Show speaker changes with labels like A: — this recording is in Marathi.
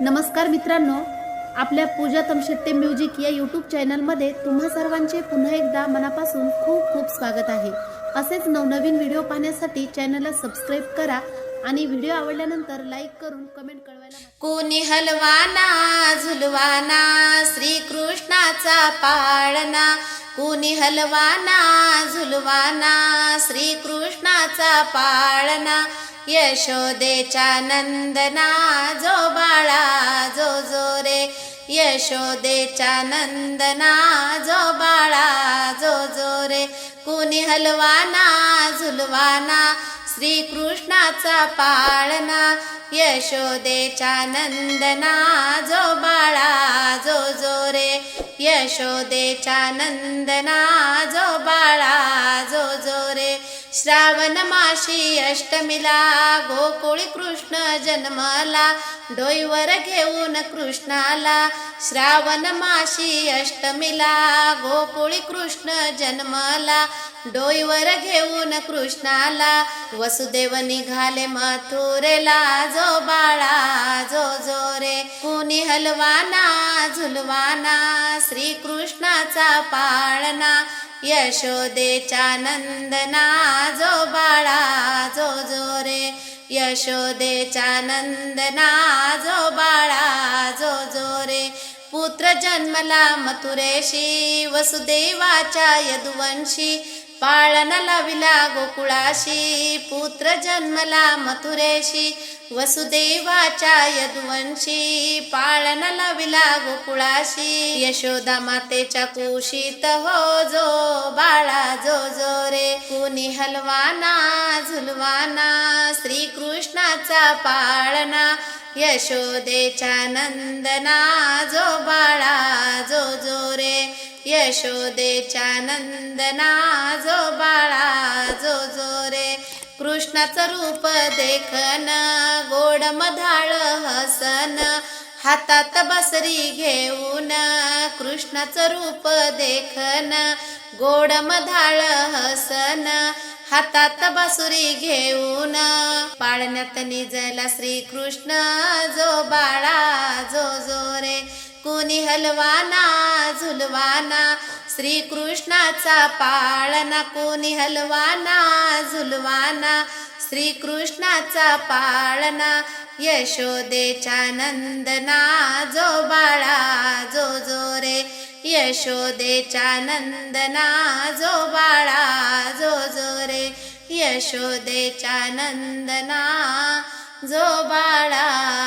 A: नमस्कार मित्रांनो आपल्या पूजा तमशेट्टे म्युझिक या यूट्यूब चॅनलमध्ये तुम्हा सर्वांचे पुन्हा एकदा मनापासून खूप खूप स्वागत आहे. असेच नवनवीन व्हिडिओ पाहण्यासाठी चॅनलला सबस्क्राईब करा आणि व्हिडिओ आवडल्यानंतर लाईक करून कमेंट कळवायला
B: कोणी हलवाना झुलवाना श्रीकृष्णाचा पाळणा. कोणी हलवाना झुलवाना श्रीकृष्णाचा पाळणा. यशोदेच्या नंदना जो बाळा जो जो रे यशोदेच्या नंदना जो बाळा जो जो रे कुणी हलवाना झुलवाना श्रीकृष्णाचा पाळना यशोदेच्या नंदना जो बाळा जो जो रे यशोदेच्या नंदना जो श्रावणमाशी श्रावण माशी अष्टमीला गोकुळी कृष्ण जन्मला डोईवर घेऊन कृष्णाला. श्रावण माशी अष्टमीला गोकुळी कृष्ण जन्मला डोईवर घेऊन कृष्णाला. वसुदेव निघाले मथुरेला जो बाळा जो जो रे कुणी हलवाना झुलवाना श्रीकृष्णाचा पाळणा. यशोदेच्या नंदना जो बाळा जो जो रे यशोदेच्या नंदना जो बाळा जो जो रे पुत्र जन्मला मथुरेशी वसुदेवाच्या यदुवंशी. पाळन लाविला गोकुळाशी पुत्र जन्मला मथुरेशी वसुदेवाच्या यदुवंशी. पाळन लाविला गोकुळाशी यशोदा मातेच्या कुशीत हो जो बाळा जो जो रे. कुणी हलवाना झुलवाना श्रीकृष्णाचा पाळणा यशोदेच्या नंदना जो बाळा जो जो रे. यशोदेच्या नंदना जो बाळा जो जो रे कृष्णाचं रूप देखन गोड मधाळ हसन. हातात बसरी घेऊन कृष्णाचं रूप देखन गोड मधाळ हसन. हातात बासुरी घेऊन पाळण्यात निजला श्रीकृष्ण जो बाळा जो जो रे कुणी हलवाना झुलवाना श्रीकृष्णाचा पाळणा. कोणी हलवाना झुलवाना श्रीकृष्णाचा पाळणा. यशोदेच्या नंदना जो बाळा जो जो रे यशोदेच्या नंदना जो बाळा जो जो रे यशोदेच्या नंदना जो बाळा.